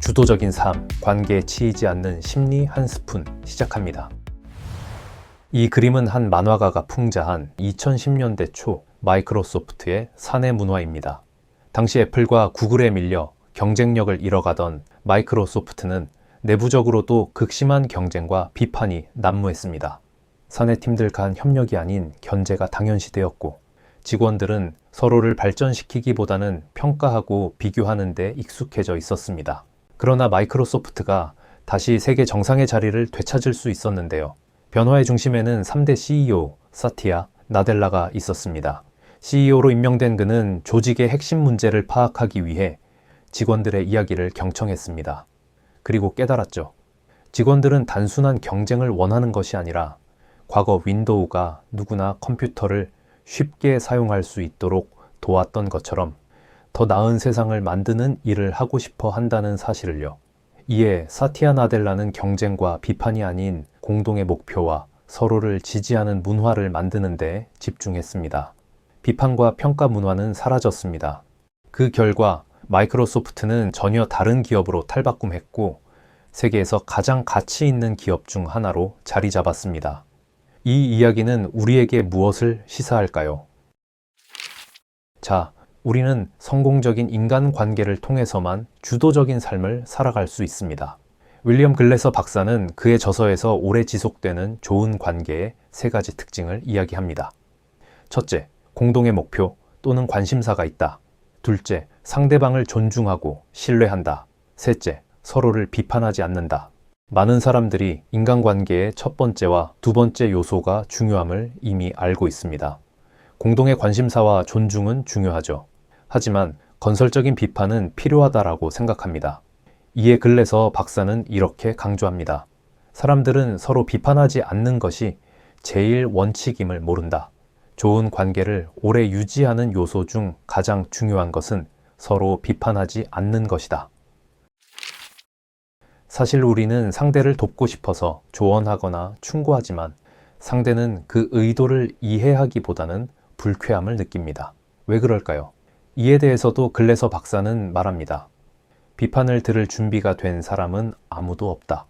주도적인 삶, 관계에 치이지 않는 심리 한 스푼 시작합니다. 이 그림은 한 만화가가 풍자한 2010년대 초 마이크로소프트의 사내 문화입니다. 당시 애플과 구글에 밀려 경쟁력을 잃어가던 마이크로소프트는 내부적으로도 극심한 경쟁과 비판이 난무했습니다. 사내 팀들 간 협력이 아닌 견제가 당연시되었고 직원들은 서로를 발전시키기보다는 평가하고 비교하는 데 익숙해져 있었습니다. 그러나 마이크로소프트가 다시 세계 정상의 자리를 되찾을 수 있었는데요. 변화의 중심에는 3대 CEO, 사티아, 나델라가 있었습니다. CEO로 임명된 그는 조직의 핵심 문제를 파악하기 위해 직원들의 이야기를 경청했습니다. 그리고 깨달았죠. 직원들은 단순한 경쟁을 원하는 것이 아니라 과거 윈도우가 누구나 컴퓨터를 쉽게 사용할 수 있도록 도왔던 것처럼 더 나은 세상을 만드는 일을 하고 싶어 한다는 사실을요. 이에 사티아 나델라는 경쟁과 비판이 아닌 공동의 목표와 서로를 지지하는 문화를 만드는 데 집중했습니다. 비판과 평가 문화는 사라졌습니다. 그 결과 마이크로소프트는 전혀 다른 기업으로 탈바꿈했고 세계에서 가장 가치 있는 기업 중 하나로 자리 잡았습니다. 이 이야기는 우리에게 무엇을 시사할까요? 자, 우리는 성공적인 인간 관계를 통해서만 주도적인 삶을 살아갈 수 있습니다. 윌리엄 글래서 박사는 그의 저서에서 오래 지속되는 좋은 관계의 세 가지 특징을 이야기합니다. 첫째, 공동의 목표 또는 관심사가 있다. 둘째, 상대방을 존중하고 신뢰한다. 셋째, 서로를 비판하지 않는다. 많은 사람들이 인간관계의 첫 번째와 두 번째 요소가 중요함을 이미 알고 있습니다. 공동의 관심사와 존중은 중요하죠. 하지만 건설적인 비판은 필요하다라고 생각합니다. 이에 근래서 박사는 이렇게 강조합니다. 사람들은 서로 비판하지 않는 것이 제일 원칙임을 모른다. 좋은 관계를 오래 유지하는 요소 중 가장 중요한 것은 서로 비판하지 않는 것이다. 사실 우리는 상대를 돕고 싶어서 조언하거나 충고하지만 상대는 그 의도를 이해하기보다는 불쾌함을 느낍니다. 왜 그럴까요? 이에 대해서도 글래서 박사는 말합니다. 비판을 들을 준비가 된 사람은 아무도 없다.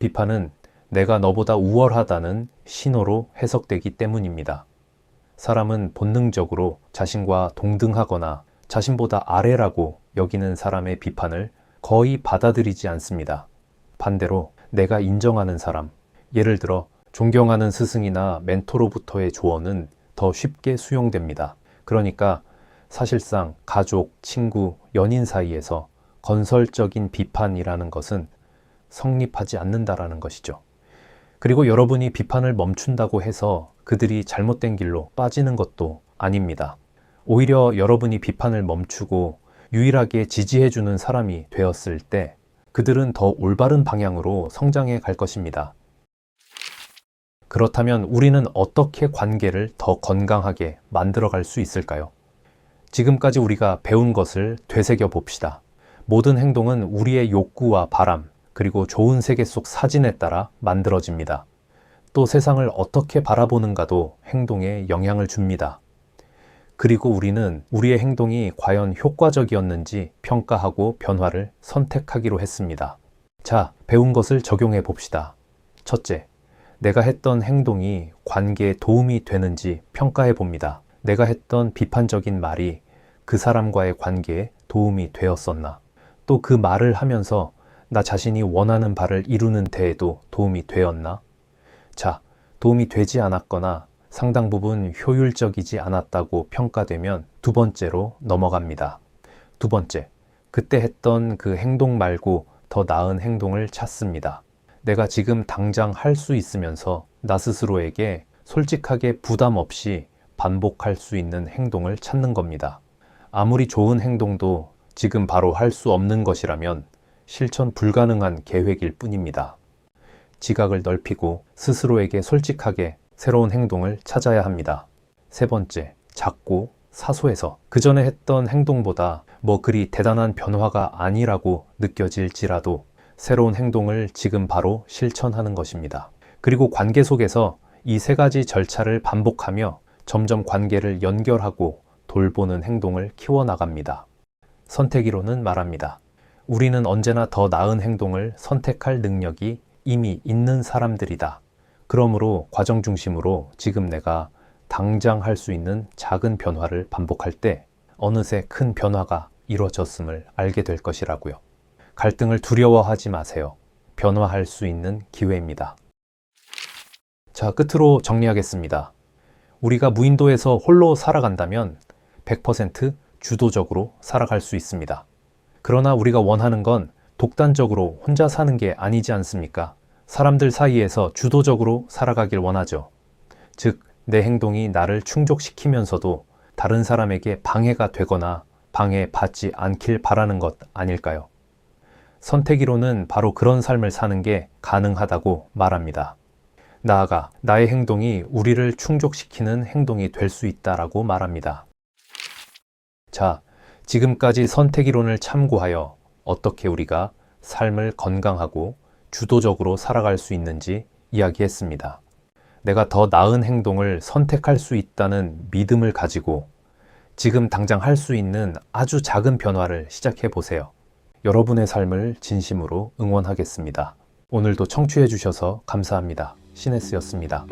비판은 내가 너보다 우월하다는 신호로 해석되기 때문입니다. 사람은 본능적으로 자신과 동등하거나 자신보다 아래라고 여기는 사람의 비판을 거의 받아들이지 않습니다. 반대로 내가 인정하는 사람, 예를 들어 존경하는 스승이나 멘토로부터의 조언은 더 쉽게 수용됩니다. 그러니까 사실상 가족, 친구, 연인 사이에서 건설적인 비판이라는 것은 성립하지 않는다라는 것이죠. 그리고 여러분이 비판을 멈춘다고 해서 그들이 잘못된 길로 빠지는 것도 아닙니다. 오히려 여러분이 비판을 멈추고 유일하게 지지해주는 사람이 되었을 때 그들은 더 올바른 방향으로 성장해 갈 것입니다. 그렇다면 우리는 어떻게 관계를 더 건강하게 만들어 갈 수 있을까요? 지금까지 우리가 배운 것을 되새겨 봅시다. 모든 행동은 우리의 욕구와 바람, 그리고 좋은 세계 속 사진에 따라 만들어집니다. 또 세상을 어떻게 바라보는가도 행동에 영향을 줍니다. 그리고 우리는 우리의 행동이 과연 효과적이었는지 평가하고 변화를 선택하기로 했습니다. 자, 배운 것을 적용해 봅시다. 첫째, 내가 했던 행동이 관계에 도움이 되는지 평가해 봅니다. 내가 했던 비판적인 말이 그 사람과의 관계에 도움이 되었었나? 또 그 말을 하면서 나 자신이 원하는 바를 이루는 데에도 도움이 되었나? 자, 도움이 되지 않았거나 상당 부분 효율적이지 않았다고 평가되면 두 번째로 넘어갑니다. 두 번째, 그때 했던 그 행동 말고 더 나은 행동을 찾습니다. 내가 지금 당장 할 수 있으면서 나 스스로에게 솔직하게 부담 없이 반복할 수 있는 행동을 찾는 겁니다. 아무리 좋은 행동도 지금 바로 할 수 없는 것이라면 실천 불가능한 계획일 뿐입니다. 지각을 넓히고 스스로에게 솔직하게 새로운 행동을 찾아야 합니다. 세 번째, 작고 사소해서 그 전에 했던 행동보다 뭐 그리 대단한 변화가 아니라고 느껴질지라도 새로운 행동을 지금 바로 실천하는 것입니다. 그리고 관계 속에서 이 세 가지 절차를 반복하며 점점 관계를 연결하고 돌보는 행동을 키워나갑니다. 선택이로는 말합니다. 우리는 언제나 더 나은 행동을 선택할 능력이 이미 있는 사람들이다. 그러므로 과정 중심으로 지금 내가 당장 할 수 있는 작은 변화를 반복할 때 어느새 큰 변화가 이루어졌음을 알게 될 것이라고요. 갈등을 두려워하지 마세요. 변화할 수 있는 기회입니다. 자, 끝으로 정리하겠습니다. 우리가 무인도에서 홀로 살아간다면 100% 주도적으로 살아갈 수 있습니다. 그러나 우리가 원하는 건 독단적으로 혼자 사는 게 아니지 않습니까? 사람들 사이에서 주도적으로 살아가길 원하죠. 즉, 내 행동이 나를 충족시키면서도 다른 사람에게 방해가 되거나 방해받지 않길 바라는 것 아닐까요? 선택이로는 바로 그런 삶을 사는 게 가능하다고 말합니다. 나아가 나의 행동이 우리를 충족시키는 행동이 될 수 있다라고 말합니다. 자, 지금까지 선택이론을 참고하여 어떻게 우리가 삶을 건강하고 주도적으로 살아갈 수 있는지 이야기했습니다. 내가 더 나은 행동을 선택할 수 있다는 믿음을 가지고 지금 당장 할 수 있는 아주 작은 변화를 시작해 보세요. 여러분의 삶을 진심으로 응원하겠습니다. 오늘도 청취해 주셔서 감사합니다. 시네스였습니다.